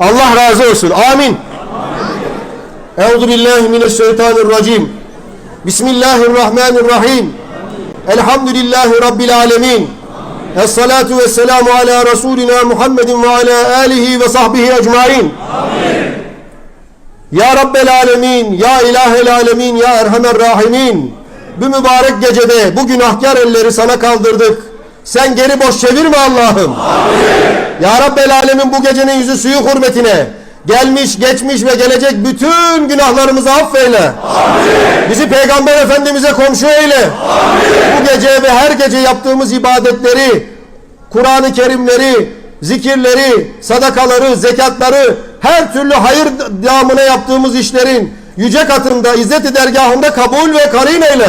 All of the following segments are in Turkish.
Allah razı olsun. Amin. Euzu billahi mineşşeytanirracim. Bismillahirrahmanirrahim. Elhamdülillahi rabbil alamin. Essalatu vesselamu ala Resulina Muhammedin ve ala alihi ve sahbihi ecmain. Ya Rabbel Alemin, Ya İlahel Alemin, Ya Erhamer Rahimin. Bu mübarek gecede bu günahkar elleri sana kaldırdık. Sen geri boş çevirme Allah'ım. Ya Rabbel Alemin bu gecenin yüzü suyu hürmetine gelmiş, geçmiş ve gelecek bütün günahlarımızı affeyle. Bizi Peygamber Efendimiz'e komşu eyle. Bu gece ve her gece yaptığımız ibadetleri, Kur'an-ı Kerimleri, zikirleri, sadakaları, zekatları, her türlü hayır damına yaptığımız işlerin yüce katında, izzet-i dergahında kabul ve karin eyle.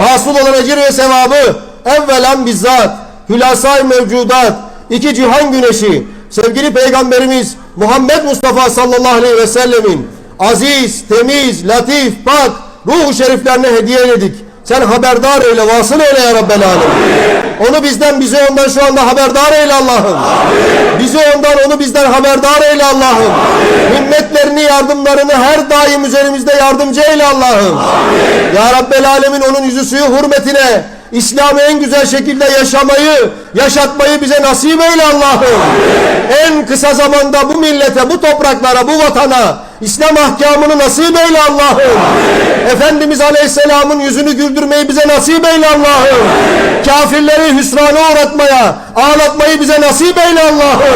Hasıl olan ecir ve sevabı evvelen bizzat, hülasay mevcudat, iki cihan güneşi, sevgili peygamberimiz Muhammed Mustafa sallallahu aleyhi ve sellemin aziz, temiz, latif, pak, ruhu şeriflerine hediye ededik. Sen haberdar eyle, vasıl eyle ya Rabbel Alem. Onu bizden, bizi ondan şu anda haberdar eyle Allah'ım. Bizi ondan, onu bizden haberdar eyle Allah'ım. Himmetlerini, yardımlarını her daim üzerimizde yardımcı eyle Allah'ım. Ya Rabbel Alemin onun yüzü suyu hürmetine İslam'ı en güzel şekilde yaşamayı, yaşatmayı bize nasip eyle Allah'ım. En kısa zamanda bu millete, bu topraklara, bu vatana İslam ahkamını nasip eyle Allah'ım. Efendimiz Aleyhisselam'ın yüzünü güldürmeyi bize nasip eyle Allah'ım. Kafirleri hüsrana uğratmaya, ağlatmayı bize nasip eyle Allah'ım.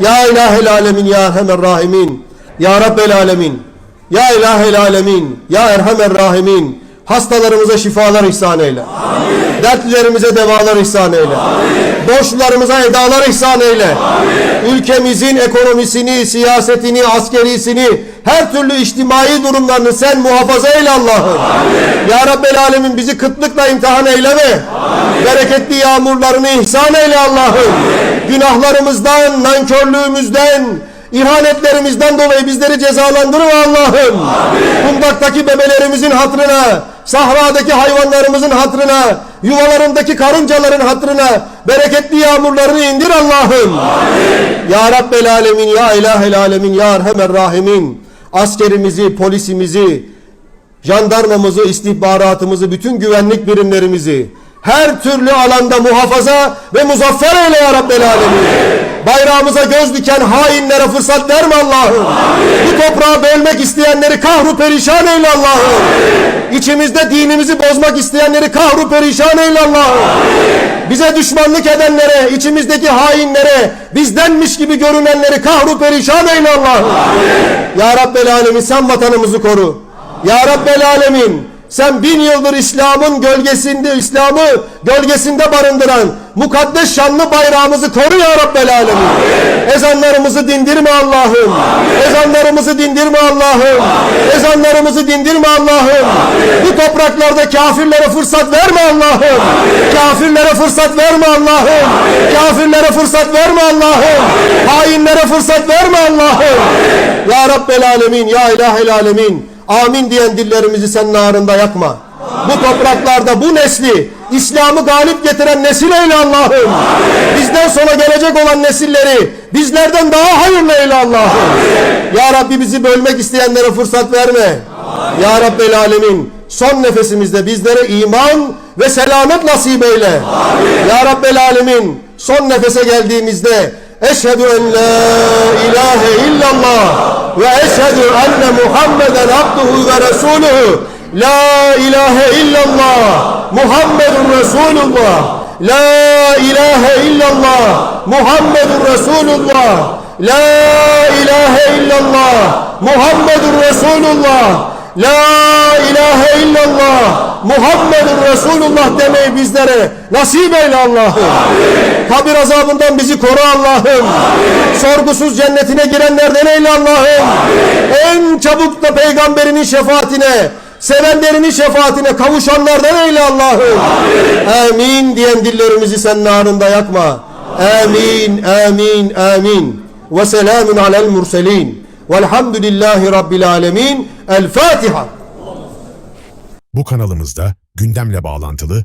Ya ilahel alemin, ya erhamer rahimin. Ya Rabbel alemin. Ya ilahel alemin. Ya erhamer rahimin. Hastalarımıza şifalar ihsan eyle. Amin. Dertlilerimize devalar ihsan eyle. Amin. Borçlularımıza edalar ihsan eyle. Amin. Ülkemizin ekonomisini, siyasetini, askerisini, her türlü içtimai durumlarını sen muhafaza eyle Allah'ım. Ya Rabbel Alemin bizi kıtlıkla imtihan eyleme. Amin. Bereketli yağmurlarını ihsan eyle Allah'ım. Günahlarımızdan, nankörlüğümüzden, İhanetlerimizden dolayı bizleri cezalandırma Allah'ım. Kundaktaki bebelerimizin hatrına, sahradaki hayvanlarımızın hatrına, yuvalarındaki karıncaların hatrına bereketli yağmurlarını indir Allah'ım. Ya Rabbel Alemin, Ya İlahel Alemin, Ya Erhamer Rahimin. Askerimizi, polisimizi, jandarmamızı, istihbaratımızı, bütün güvenlik birimlerimizi her türlü alanda muhafaza ve muzaffer eyle ya Rabbel Alemin. Bayrağımıza göz diken hainlere fırsat verme Allah'ım. Bu toprağı bölmek isteyenleri kahru perişan eyle Allah'ım. İçimizde dinimizi bozmak isteyenleri kahru perişan eyle Allah'ım. Bize düşmanlık edenlere, içimizdeki hainlere, bizdenmiş gibi görünenleri kahru perişan eyle Allah'ım. Ya Rabbel Alemin sen vatanımızı koru. Ya Rabbel Alemin sen bin yıldır İslam'ın gölgesinde, İslam'ı gölgesinde barındıran mukaddes şanlı bayrağımızı koru ya Rabbel Alemin. Ezanlarımızı dindirme Allah'ım. Ezanlarımızı dindirme Allah'ım. Ezanlarımızı dindirme Allah'ım. Bu topraklarda kafirlere fırsat verme Allah'ım. Kafirlere fırsat verme Allah'ım. Kafirlere fırsat verme Allah'ım. Hainlere fırsat verme Allah'ım. Ya Rabbel Alemin, Ya İlahel Alemin. Amin diyen dillerimizi sen narında yakma. Bu topraklarda bu nesli İslam'ı galip getiren nesil eyle Allah'ım. Bizden sonra gelecek olan nesilleri bizlerden daha hayırlı eyle Allah'ım. Ya Rabbi bizi bölmek isteyenlere fırsat verme. Ya Rabbel Alemin son nefesimizde bizlere iman ve selamet nasip eyle. Ya Rabbel Alemin son nefese geldiğimizde Eşhedü en la ilahe illallah ve eşhedü enne Muhammeden abduhu ve resuluhu. La ilahe illallah Muhammedun Resulullah. La ilahe illallah Muhammedun Resulullah. La ilahe illallah Muhammedun Resulullah. La ilahe illallah Muhammedun Resulullah demeyi bizlere nasip eyle Allah'ım. Kabir azabından bizi koru Allah'ım. Sorgusuz cennetine girenlerden eyle Allah'ım. En çabuk da peygamberinin şefaatine, sevenlerinin şefaatine kavuşanlardan eyle Allah'ım. Amin diyen dillerimizi sen narında yakma. Amin, amin, amin. Ve selamun alel murselin. Velhamdülillahi Rabbil alemin. El Fatiha. Bu kanalımızda gündemle bağlantılı,